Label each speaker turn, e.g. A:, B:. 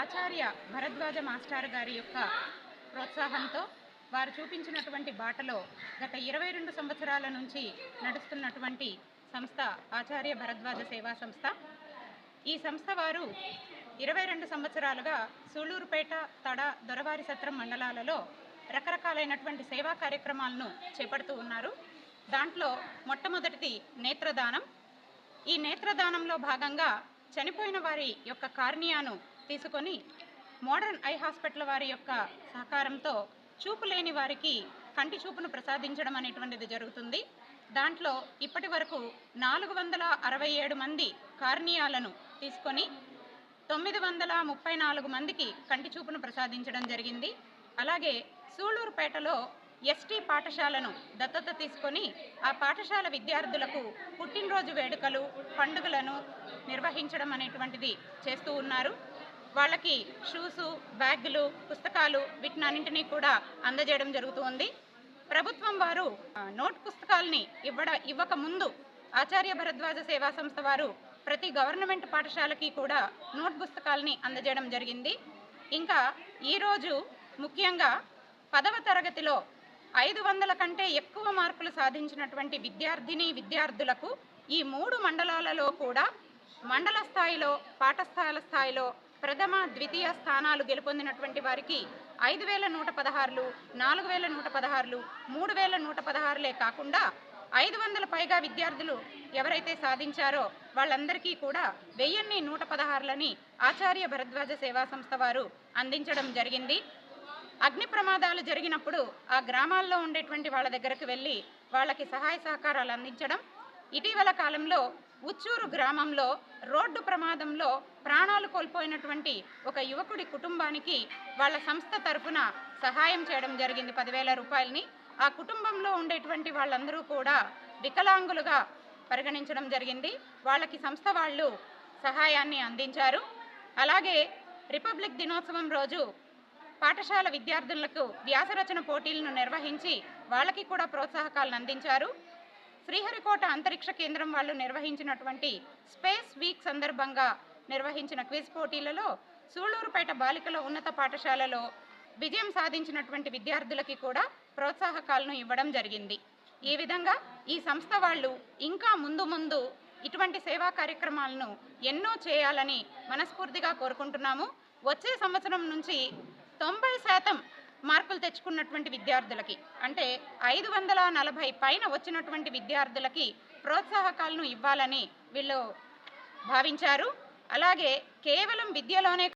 A: ఆచార్య Bharadwaj master గారి యొక్క ప్రోత్సాహంతో వారు చూపించినటువంటి బాటలో గత ఇరవై రెండు సంవత్సరాల నుంచి నడుస్తున్నటువంటి సంస్థ ఆచార్య భరద్వాజ సేవా సంస్థ. ఈ సంస్థ వారు ఇరవై రెండు సంవత్సరాలుగా సూళూరుపేట తడ దొరవారి సత్రం మండలాలలో రకరకాలైనటువంటి సేవా కార్యక్రమాలను చేపడుతూ ఉన్నారు. దాంట్లో మొట్టమొదటిది నేత్రదానం. ఈ నేత్రదానంలో భాగంగా చనిపోయిన వారి యొక్క కార్నియాను తీసుకొని మోడర్న్ ఐ హాస్పిటల్ వారి యొక్క సహకారంతో చూపు లేని వారికి కంటి చూపును ప్రసాదించడం అనేటువంటిది జరుగుతుంది. దాంట్లో ఇప్పటి వరకు నాలుగు వందల అరవై ఏడు మంది కార్నియాలను తీసుకొని తొమ్మిది వందల ముప్పై నాలుగు మందికి కంటి చూపును ప్రసాదించడం జరిగింది. అలాగే సూళూరుపేటలో ఎస్టీ పాఠశాలను దత్తత తీసుకొని ఆ పాఠశాల విద్యార్థులకు పుట్టినరోజు వేడుకలు పండుగలను నిర్వహించడం అనేటువంటిది చేస్తూ ఉన్నారు. వాళ్ళకి షూసు బ్యాగులు పుస్తకాలు వీటినన్నింటినీ కూడా అందజేయడం జరుగుతూ ఉంది ప్రభుత్వం వారు నోట్ పుస్తకాల్ని ఇవ్వడ ఇవ్వక ముందు ఆచార్య భరద్వాజ సేవా సంస్థ వారు ప్రతి గవర్నమెంట్ పాఠశాలకి కూడా నోట్ పుస్తకాల్ని అందజేయడం జరిగింది. ఇంకా ఈరోజు ముఖ్యంగా పదవ తరగతిలో ఐదు వందల కంటే ఎక్కువ మార్కులు సాధించినటువంటి విద్యార్థిని విద్యార్థులకు ఈ మూడు మండలాలలో కూడా మండల స్థాయిలో పాఠశాల స్థాయిలో ప్రథమ ద్వితీయ స్థానాలు గెలుపొందినటువంటి వారికి ఐదు వేల నూట పదహారులు నాలుగు వేల నూట పదహారులు మూడు వేల నూట పదహారులే కాకుండా ఐదు వందల పైగా విద్యార్థులు ఎవరైతే సాధించారో వాళ్ళందరికీ కూడా వెయ్యిన్ని నూట పదహారులని ఆచార్య భరద్వాజ సేవా సంస్థ వారు అందించడం జరిగింది. అగ్ని ప్రమాదాలు జరిగినప్పుడు ఆ గ్రామాల్లో ఉండేటువంటి వాళ్ళ దగ్గరకు వెళ్ళి వాళ్ళకి సహాయ సహకారాలు అందించడం ఇటీవల కాలంలో ఉచ్చూరు గ్రామంలో రోడ్డు ప్రమాదంలో ప్రాణాలు కోల్పోయినటువంటి ఒక యువకుడి కుటుంబానికి వాళ్ళ సంస్థ తరపున సహాయం చేయడం జరిగింది పదివేల రూపాయలని. ఆ కుటుంబంలో ఉండేటువంటి వాళ్ళందరూ కూడా వికలాంగులుగా పరిగణించడం జరిగింది. వాళ్ళకి సంస్థ వాళ్ళు సహాయాన్ని అందించారు. అలాగే రిపబ్లిక్ దినోత్సవం రోజు పాఠశాల విద్యార్థులకు వ్యాసరచన పోటీలను నిర్వహించి వాళ్ళకి కూడా ప్రోత్సాహకాలను అందించారు. శ్రీహరికోట అంతరిక్ష కేంద్రం వాళ్ళు నిర్వహించినటువంటి స్పేస్ వీక్ సందర్భంగా నిర్వహించిన క్విజ్ పోటీలలో సూళూరుపేట బాలికల ఉన్నత పాఠశాలలో విజయం సాధించినటువంటి విద్యార్థులకి కూడా ప్రోత్సాహకాలను ఇవ్వడం జరిగింది. ఈ విధంగా ఈ సంస్థ వాళ్ళు ఇంకా ముందు ముందు ఇటువంటి సేవా కార్యక్రమాలను ఎన్నో చేయాలని మనస్ఫూర్తిగా కోరుకుంటున్నాము. వచ్చే సంవత్సరం నుంచి తొంభై శాతం మార్కులు తెచ్చుకున్నటువంటి విద్యార్థులకి అంటే ఐదు వందల నలభై పైన వచ్చినటువంటి విద్యార్థులకి ప్రోత్సాహకాలను ఇవ్వాలని వీళ్ళు భావించారు. అలాగే కేవలం విద్యలోనే